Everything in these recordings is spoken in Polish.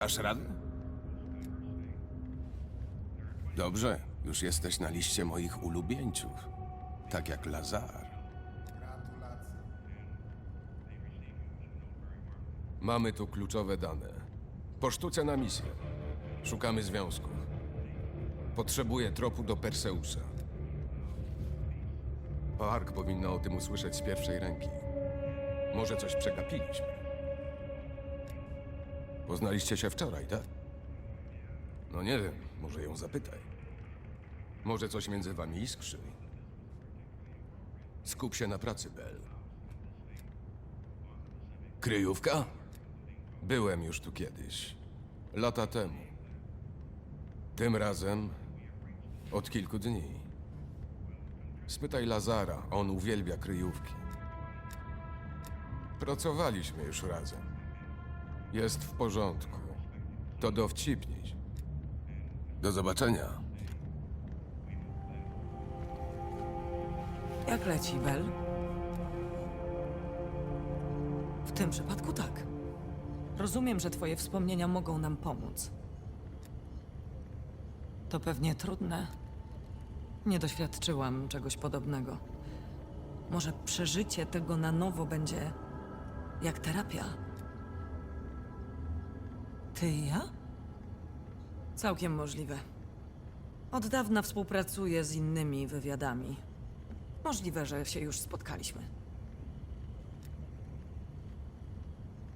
Dasz radę? Dobrze, już jesteś na liście moich ulubieńców. Tak jak Lazar. Mamy tu kluczowe dane. Po sztuce na misję. Szukamy związków. Potrzebuję tropu do Perseusa. Park powinna o tym usłyszeć z pierwszej ręki. Może coś przegapiliśmy. Poznaliście się wczoraj, tak? No nie wiem, może ją zapytaj. Może coś między wami iskrzy. Skup się na pracy, Bell. Kryjówka? Byłem już tu kiedyś. Lata temu. Tym razem od kilku dni. Spytaj Lazara, on uwielbia kryjówki. Pracowaliśmy już razem. Jest w porządku. To dowcipnić. Do zobaczenia. Jak leci, Bel? W tym przypadku tak. Rozumiem, że twoje wspomnienia mogą nam pomóc. To pewnie trudne. Nie doświadczyłam czegoś podobnego. Może przeżycie tego na nowo będzie jak terapia. Ty i ja? Całkiem możliwe. Od dawna współpracuję z innymi wywiadami. Możliwe, że się już spotkaliśmy.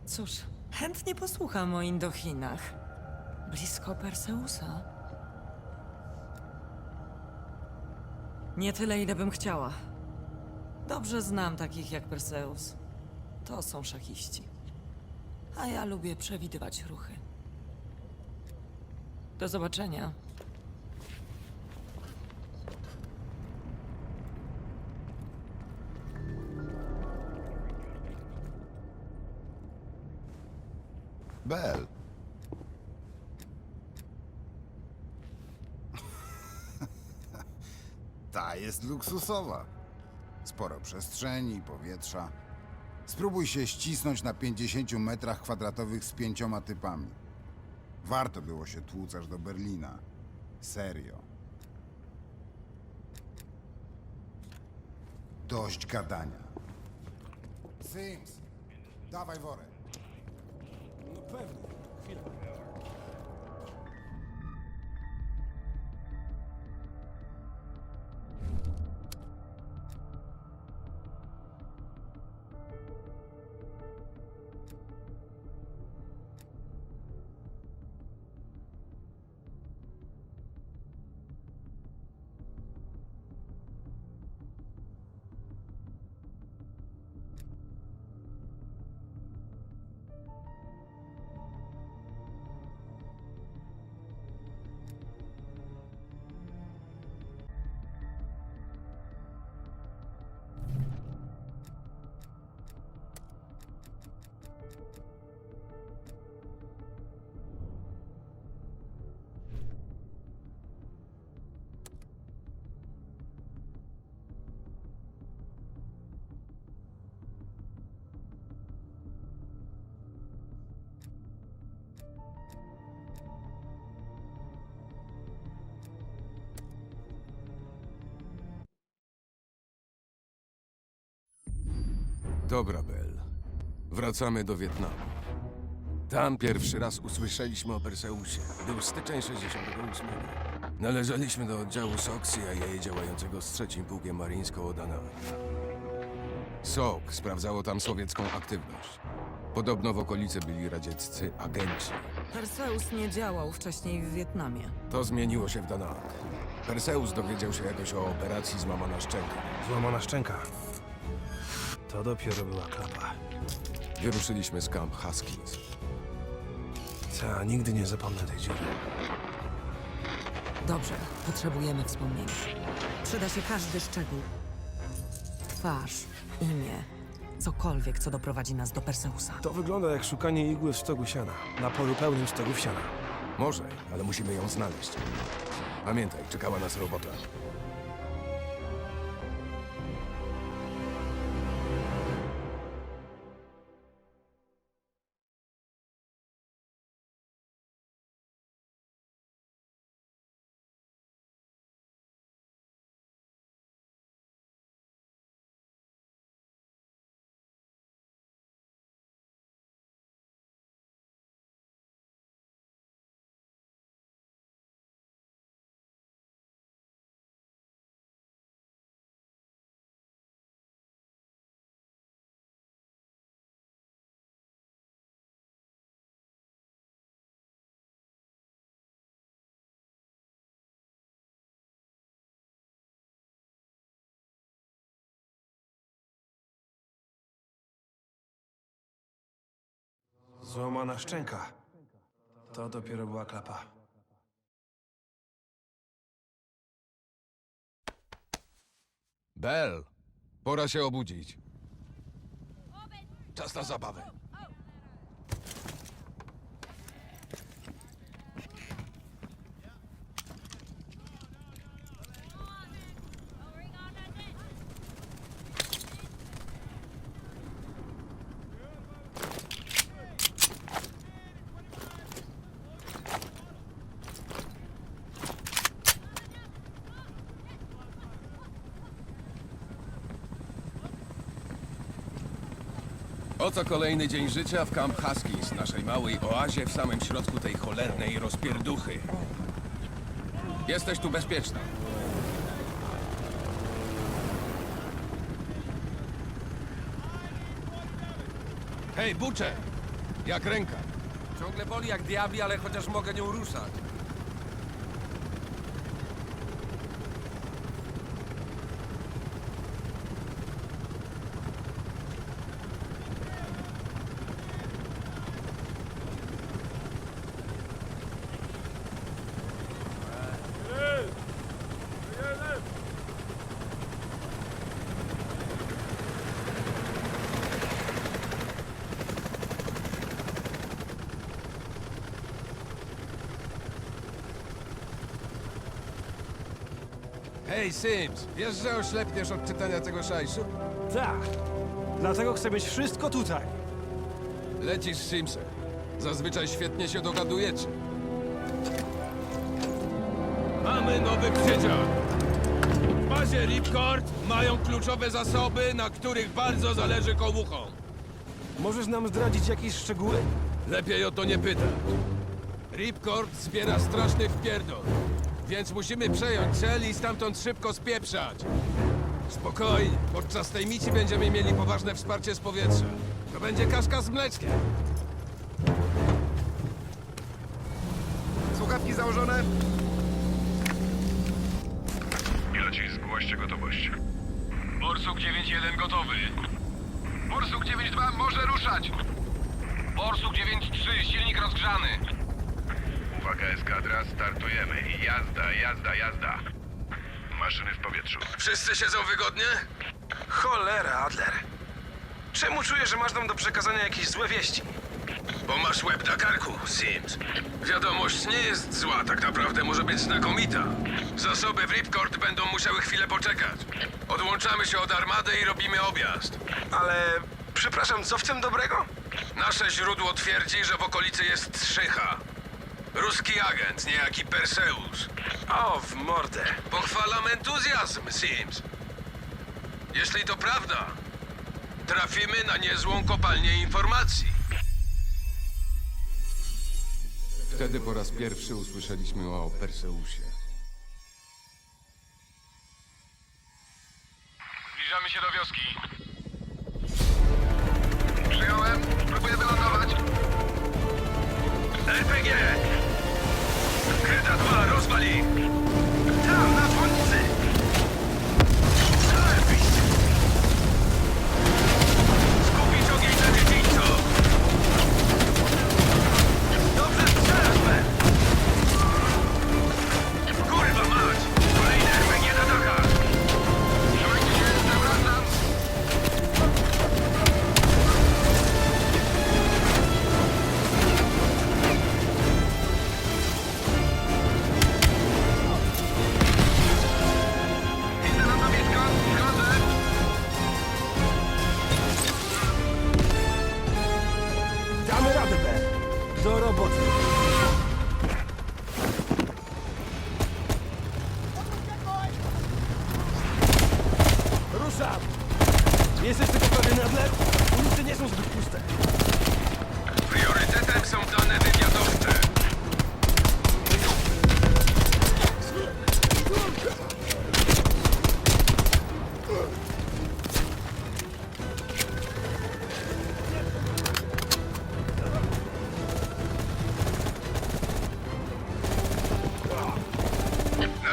Cóż, chętnie posłucham o Indochinach. Blisko Perseusa. Nie tyle, ile bym chciała. Dobrze znam takich jak Perseus. To są szachiści. A ja lubię przewidywać ruchy. Do zobaczenia. Bel. Ta jest luksusowa. Sporo przestrzeni powietrza. Spróbuj się ścisnąć na 50 metrach kwadratowych z pięcioma typami. Warto było się tłuc aż do Berlina. Serio. Dość gadania. Sims, dawaj worek. No pewnie, chwilę. Dobra, Bell. Wracamy do Wietnamu. Tam pierwszy raz usłyszeliśmy o Perseusie. Był styczeń 68. Należeliśmy do oddziału SOX CIA działającego z trzecim pułkiem maryńską Odana. SOK sprawdzało tam sowiecką aktywność. Podobno w okolicy byli radzieccy agenci. Perseus nie działał wcześniej w Wietnamie. To zmieniło się w Danang. Perseus dowiedział się jakoś o operacji złamana szczęka. Złamana szczęka. To dopiero była klapa. Wyruszyliśmy z Camp Haskins. Co, nigdy nie zapomnę tej dziury. Dobrze, potrzebujemy wspomnienia. Przyda się każdy szczegół. Twarz, imię, cokolwiek, co doprowadzi nas do Perseusa. To wygląda jak szukanie igły w stogu siana. Na polu pełnym stogów siana. Może, ale musimy ją znaleźć. Pamiętaj, czekała nas robota. Złamana szczęka. To dopiero była klapa. Bell, pora się obudzić. Czas na zabawę. Oto kolejny dzień życia w Camp Huskies, naszej małej oazie w samym środku tej cholernej rozpierduchy. Jesteś tu bezpieczna. Hej, Bucze! Jak ręka? Ciągle boli jak diabli, ale chociaż mogę nią ruszać. Hej, Sims! Wiesz, że oślepniesz od czytania tego szajsu? Tak. Dlatego chcę mieć wszystko tutaj. Lecisz Simsem. Zazwyczaj świetnie się dogadujecie. Mamy nowy przedział. W bazie Ripcord mają kluczowe zasoby, na których bardzo zależy komuchom. Możesz nam zdradzić jakieś szczegóły? Lepiej o to nie pytać. Ripcord zbiera straszny wpierdol, więc musimy przejąć cel i stamtąd szybko spieprzać. Spokojnie, podczas tej misji będziemy mieli poważne wsparcie z powietrza. To będzie kaszka z mleczkiem. Słuchawki założone? Piloci, zgłoście gotowość. Borsuk 9-1 gotowy. Borsuk 9-2 może ruszać. Borsuk 9-3, silnik rozgrzany. Uwaga, eskadra, startujemy. Jazda, jazda, jazda. Maszyny w powietrzu. Wszyscy siedzą wygodnie? Cholera, Adler. Czemu czuję, że masz nam do przekazania jakieś złe wieści? Bo masz łeb na karku, Sims. Wiadomość nie jest zła, tak naprawdę może być znakomita. Zasoby w Ripcord będą musiały chwilę poczekać. Odłączamy się od armady i robimy objazd. Ale... Przepraszam, co w tym dobrego? Nasze źródło twierdzi, że w okolicy jest Szycha. Ruski agent, niejaki Perseus. O, w mordę. Pochwalam entuzjazm, Sims. Jeśli to prawda, trafimy na niezłą kopalnię informacji. Wtedy po raz pierwszy usłyszeliśmy o Perseusie. Zbliżamy się do wioski.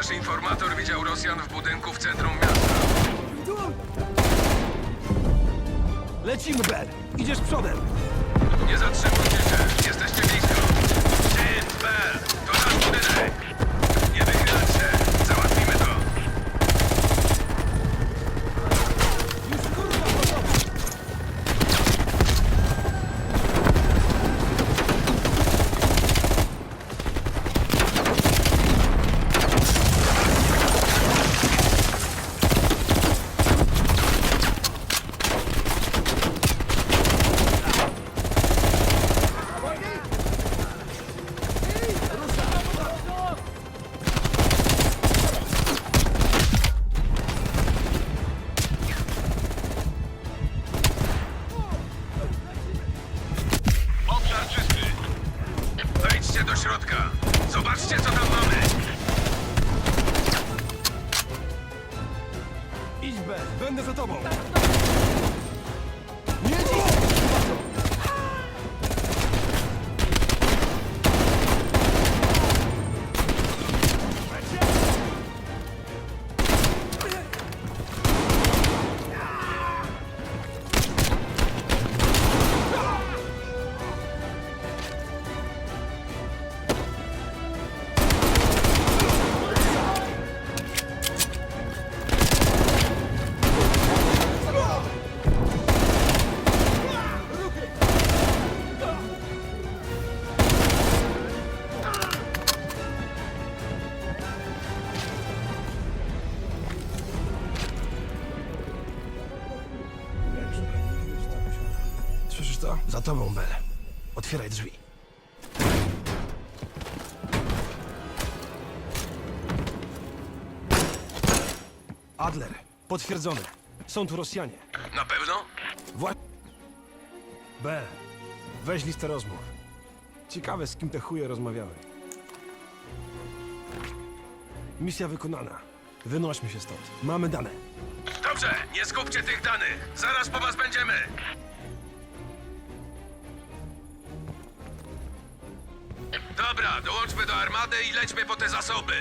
Nasz informator widział Rosjan w budynku w centrum miasta. Lecimy, Ben! Idziesz przodem! Nie zatrzymujcie się! Jesteście blisko! Shit, Bell! To nasz budynek! Wszystko za tobą, Belle. Otwieraj drzwi. Adler, potwierdzone. Są tu Rosjanie. Na pewno? Właśnie. Belle, weź listę rozmów. Ciekawe, z kim te chuje rozmawiały. Misja wykonana. Wynośmy się stąd. Mamy dane. Dobrze, nie skupcie tych danych. Zaraz po was będziemy. Dobra, dołączmy do armady i lećmy po te zasoby.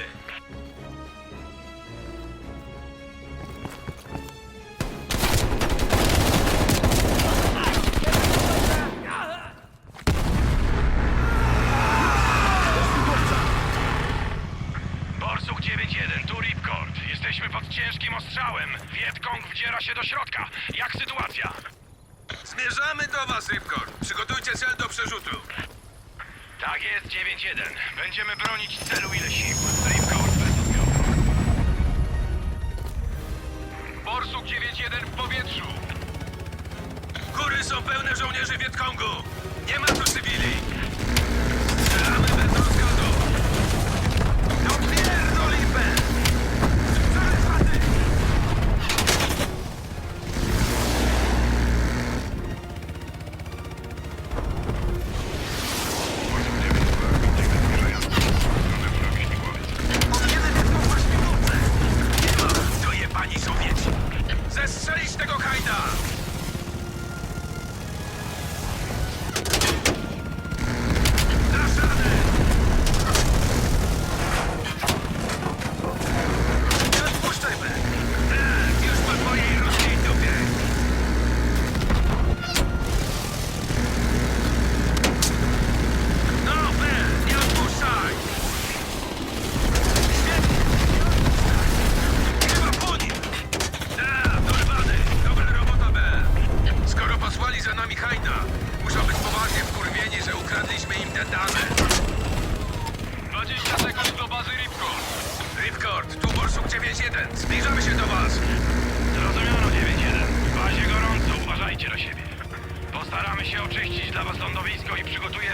Staramy się oczyścić dla was lądowisko i przygotujemy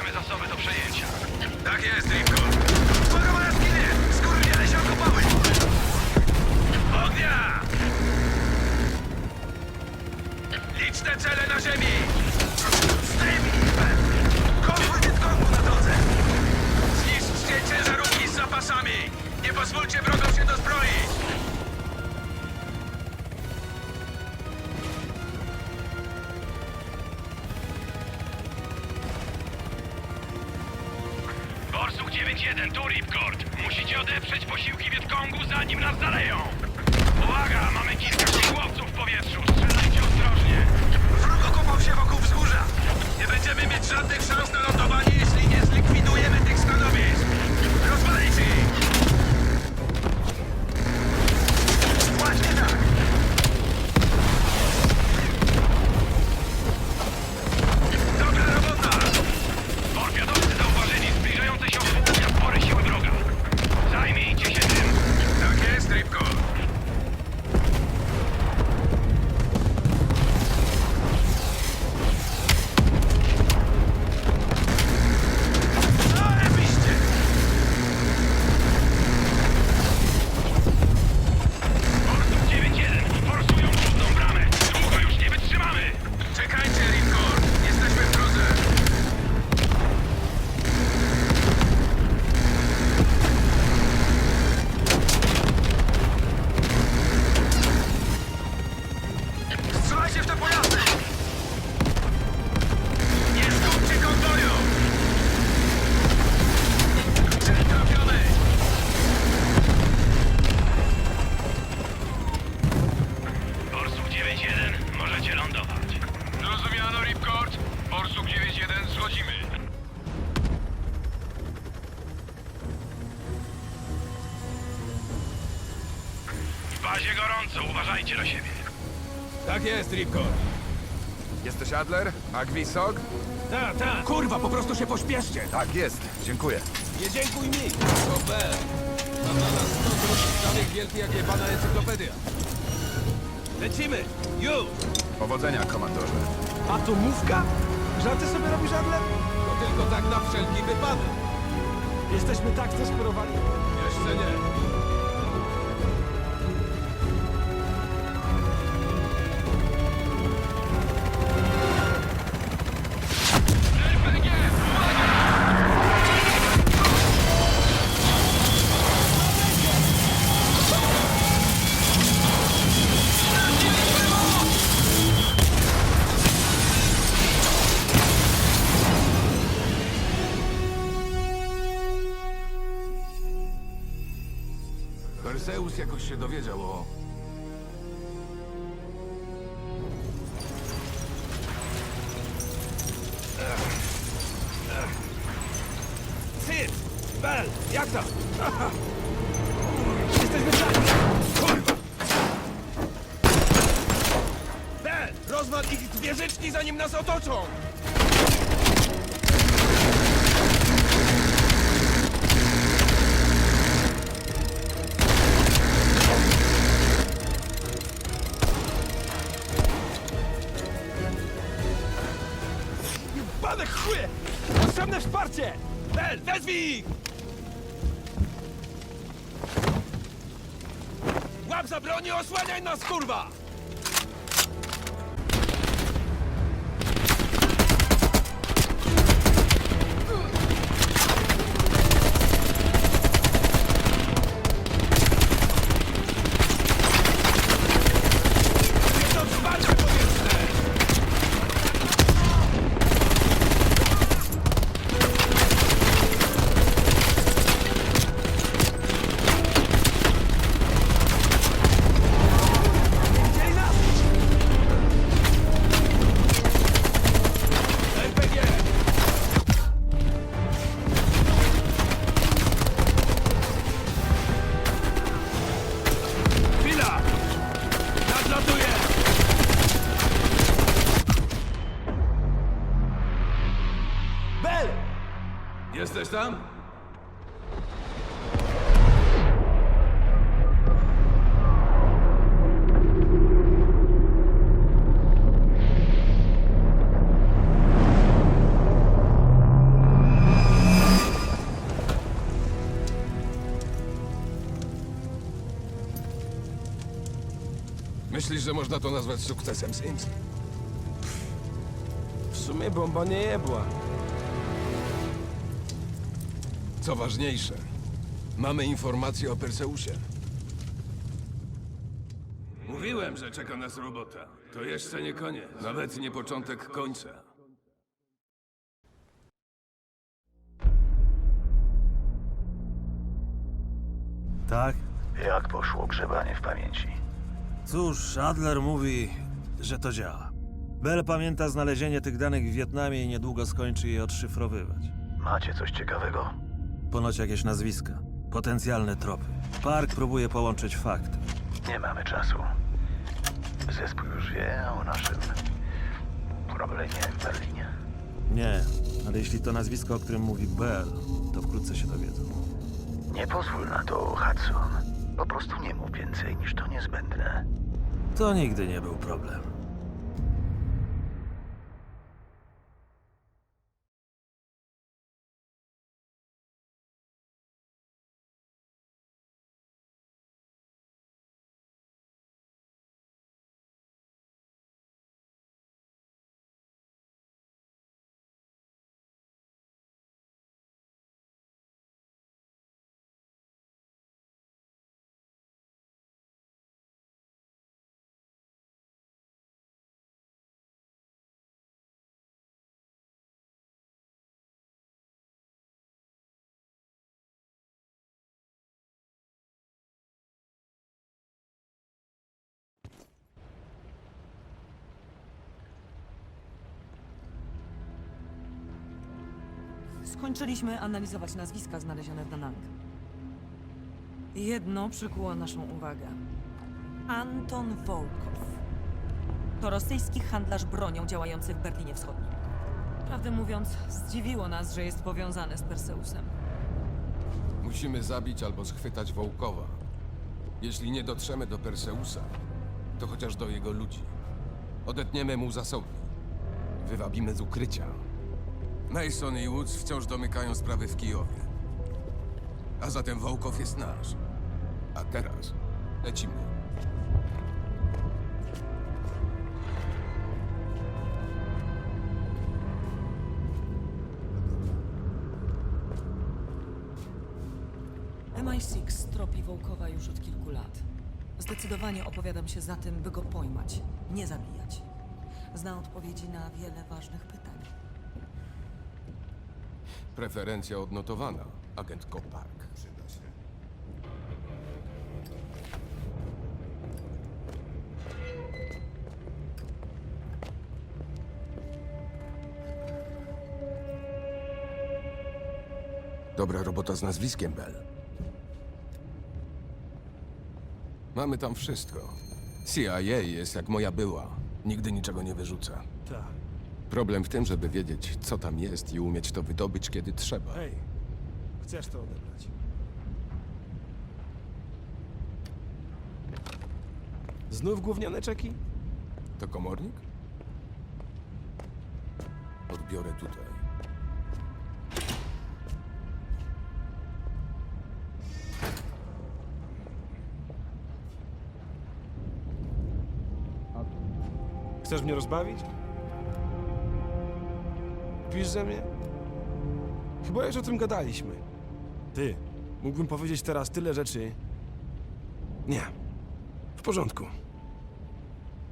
Agwisog? Ta, ta. Kurwa, po prostu się pośpieszcie. Tak, jest. Dziękuję. Nie dziękuj mi. To B. Mam na nas 100 złotych danych wielki jak jebana encyklopedia. Lecimy. Już. Powodzenia, komandorze. Atomówka? Żarty sobie robisz, Adler? To tylko tak na wszelki wypadek. Jesteśmy tak zdesperowani. Jeszcze nie. Jakoś się dowiedział o... Syn! Bel! Jak tam? Jesteśmy w szafie! Kurwa! Bel, rozwal ich zwierzyczki zanim nas otoczą. Wsparcie! Bel, wezwij ich! Łap za broń i osłaniaj nas, kurwa! Że można to nazwać sukcesem, Sims? W sumie bomba nie jebła. Co ważniejsze, mamy informacje o Perseusie. Mówiłem, że czeka nas robota. To jeszcze nie koniec. Nawet nie początek końca. Tak? Jak poszło grzebanie w pamięci? Cóż, Adler mówi, że to działa. Bell pamięta znalezienie tych danych w Wietnamie i niedługo skończy je odszyfrowywać. Macie coś ciekawego? Ponoć jakieś nazwiska, potencjalne tropy. Park próbuje połączyć fakty. Nie mamy czasu. Zespół już wie o naszym problemie w Berlinie. Nie, ale jeśli to nazwisko, o którym mówi Bell, to wkrótce się dowiedzą. Nie pozwól na to, Hudson. Po prostu nie mów więcej niż to niezbędne. To nigdy nie był problem. Skończyliśmy analizować nazwiska znalezione w Danang. Jedno przykuło naszą uwagę. Anton Wołkow. To rosyjski handlarz bronią działający w Berlinie Wschodnim. Prawdę mówiąc, zdziwiło nas, że jest powiązany z Perseusem. Musimy zabić albo schwytać Wołkowa. Jeśli nie dotrzemy do Perseusa, to chociaż do jego ludzi. Odetniemy mu zasoby. Wywabimy z ukrycia. Mason i Woods wciąż domykają sprawy w Kijowie. A zatem Wołkow jest nasz. A teraz lecimy. MI6 tropi Wołkowa już od kilku lat. Zdecydowanie opowiadam się za tym, by go pojmać, nie zabijać. Zna odpowiedzi na wiele ważnych pytań. Preferencja odnotowana, agent Kopark. Dobra robota z nazwiskiem Bell. Mamy tam wszystko. CIA jest jak moja była. Nigdy niczego nie wyrzuca. Tak. Problem w tym, żeby wiedzieć, co tam jest i umieć to wydobyć, kiedy trzeba. Hej, chcesz to odebrać? Znów gówniane czeki? To komornik? Odbiorę tutaj. Chcesz mnie rozbawić? Pisz ze mnie? Chyba już o tym gadaliśmy. Ty, mógłbym powiedzieć teraz tyle rzeczy. Nie. W porządku.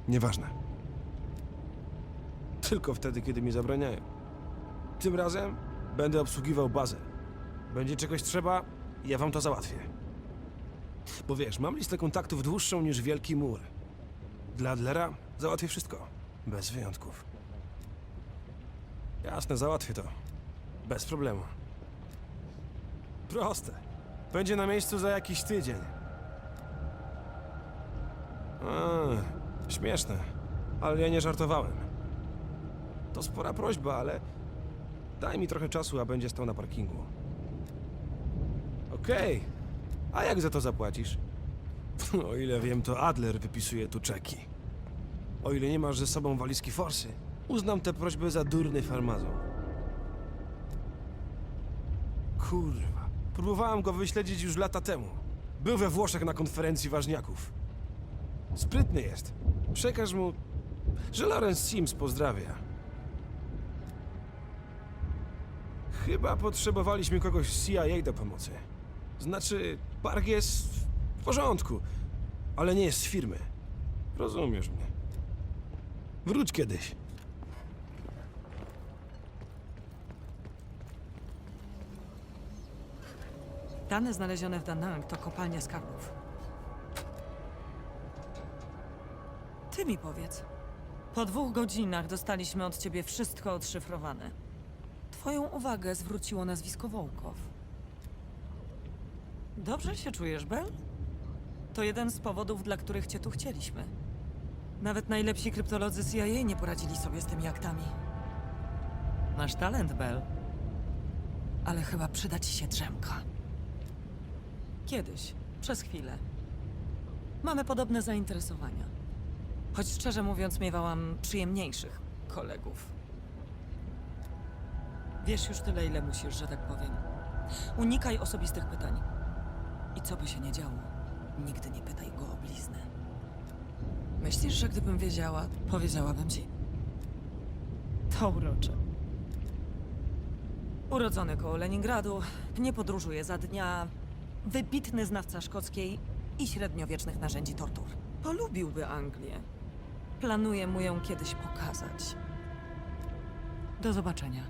Nieważne. Tylko wtedy, kiedy mi zabraniają. Tym razem będę obsługiwał bazę. Będzie czegoś trzeba, ja wam to załatwię. Bo wiesz, mam listę kontaktów dłuższą niż Wielki Mur. Dla Adlera załatwię wszystko. Bez wyjątków. Jasne, załatwię to. Bez problemu. Proste. Będzie na miejscu za jakiś tydzień. A, śmieszne. Ale ja nie żartowałem. To spora prośba, ale daj mi trochę czasu, a będzie stał na parkingu. Okej. A jak za to zapłacisz? O ile wiem, to Adler wypisuje tu czeki. O ile nie masz ze sobą walizki forsy, uznam tę prośbę za durny farmazon. Kurwa. Próbowałem go wyśledzić już lata temu. Był we Włoszech na konferencji ważniaków. Sprytny jest. Przekaż mu, że Lawrence Sims pozdrawia. Chyba potrzebowaliśmy kogoś z CIA do pomocy. Znaczy, Park jest w porządku, ale nie jest z firmy. Rozumiesz mnie. Wróć kiedyś. Dane znalezione w Danang to kopalnia skarbów. ty mi powiedz. Po dwóch godzinach dostaliśmy od ciebie wszystko odszyfrowane. Twoją uwagę zwróciło nazwisko Wołkow. Dobrze się czujesz, Bel? To jeden z powodów, dla których cię tu chcieliśmy. Nawet najlepsi kryptolodzy CIA nie poradzili sobie z tymi aktami. Masz talent, Bel. Ale chyba przyda ci się drzemka. Kiedyś, przez chwilę. Mamy podobne zainteresowania. Choć szczerze mówiąc, miewałam przyjemniejszych kolegów. Wiesz już tyle, ile musisz, że tak powiem. Unikaj osobistych pytań. I co by się nie działo, nigdy nie pytaj go o bliznę. Myślisz, że gdybym wiedziała, powiedziałabym ci? To urocze. Urodzony koło Leningradu, nie podróżuje za dnia, wybitny znawca szkockiej i średniowiecznych narzędzi tortur. Polubiłby Anglię. Planuję mu ją kiedyś pokazać. Do zobaczenia.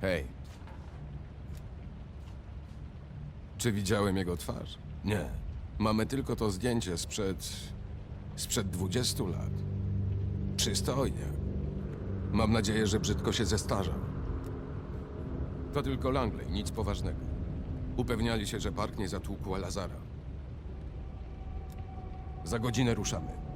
Hej. Czy widziałem jego twarz? Nie. Mamy tylko to zdjęcie sprzed. sprzed 20 lat. Przystojnie. Mam nadzieję, że brzydko się zestarzał. To tylko Langley, nic poważnego. Upewniali się, że park nie zatłukła Lazara. Za godzinę ruszamy.